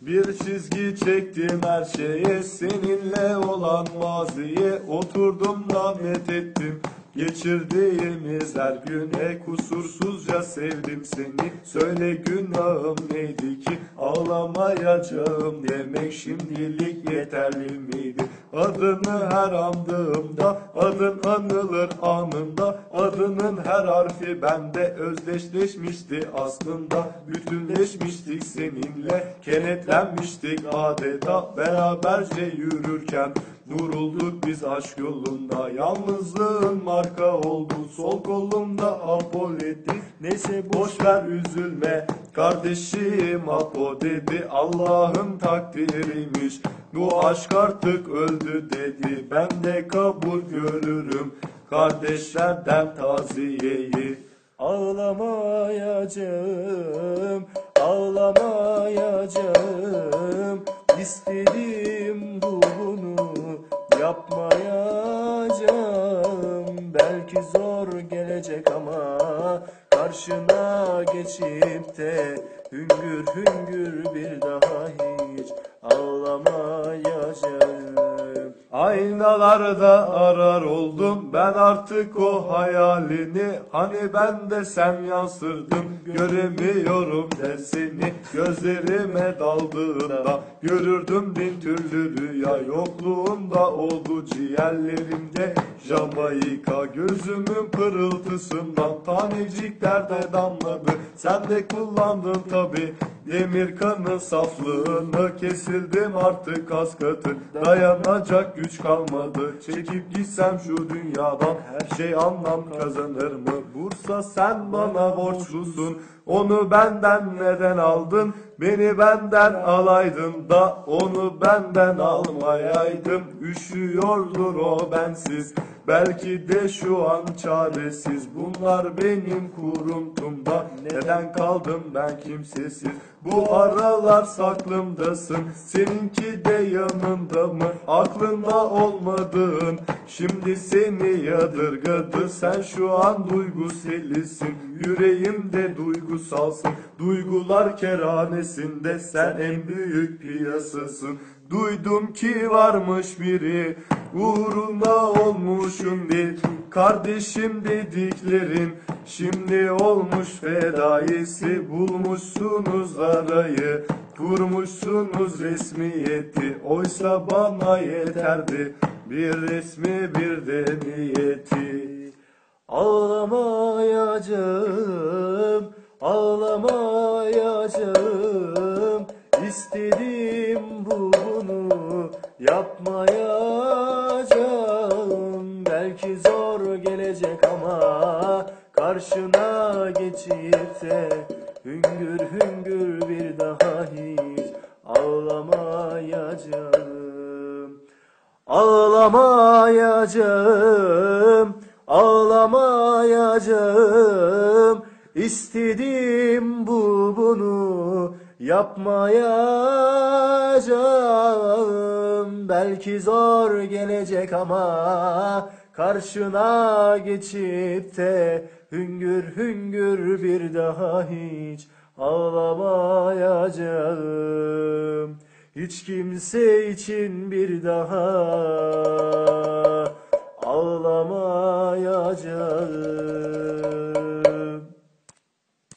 Bir çizgi çektim her şeye Seninle olan maziye Oturdum lanet ettim. Geçirdiğimiz her güne kusursuzca sevdim seni. Söyle günahım neydi ki ağlamayacağım demek şimdilik yeterli miydi Adını her andığımda adın anılır anında. Adının her harfi bende özdeşleşmişti aslında. Bütünleşmiştik seninle kenetlenmiştik adeta. Beraberce yürürken Vurulduk biz aşk yolunda. Yalnızlığın marka oldu Sol kolumda apoletti Neyse boş ver üzülme Kardeşim apo dedi. Allah'ın takdiriymiş Bu aşk artık öldü dedi. Ben de kabul görürüm. Kardeşlerden taziyeyi Ağlamayacağım Ağlamayacağım. İstedim bu bunu yapmayacağım. Belki zor gelecek ama Karşına geçip de Hüngür hüngür bir daha hiç Ağlamayacağım. Aynalarda arar oldum ben artık o hayalini. Hani ben de sen yansırdım göremiyorum de seni Gözlerime daldığında görürdüm bin türlü rüya Yokluğunda oldu ciğerlerimde. Jamaika Gözümün pırıltısından tanecikler de damladı. Sen de kullandın tabi Demir kanın saflığını kesildim artık katı. Dayanacak güç kalmadı. Çekip gitsem şu dünyadan Her şey anlam kazanır mı? Bursa sen bana borçlusun Onu benden neden aldın? Beni benden alaydın da Onu benden almayaydım Üşüyordur o bensiz Belki de şu an çaresiz. Bunlar benim kuruntumda Neden kaldım ben kimsesiz? Bu aralar saklımdasın Seninki de yanında mı? Aklında olmadığın Şimdi seni yadırgadı Sen şu an duyguselisin Yüreğimde duygusalsın Duygular kerhanesinde Sen en büyük piyasasın. Duydum ki varmış biri Uğruna olmuşum bir. Kardeşim dediklerin Şimdi olmuş fedaisi. Bulmuşsunuz arayı Kurmuşsunuz resmiyeti Oysa bana yeterdi. Bir resmi bir de niyeti. Ağlamayacağım Ağlamayacağım İstedim bu bunu yapmayacağım. Belki zor gelecek ama karşına geçip de Hüngür hüngür Ağlamayacağım, ağlamayacağım. İstedim bu bunu yapmayacağım. Belki zor gelecek ama Karşına geçip de Hüngür hüngür bir daha hiç ağlamayacağım Hiç kimse için bir daha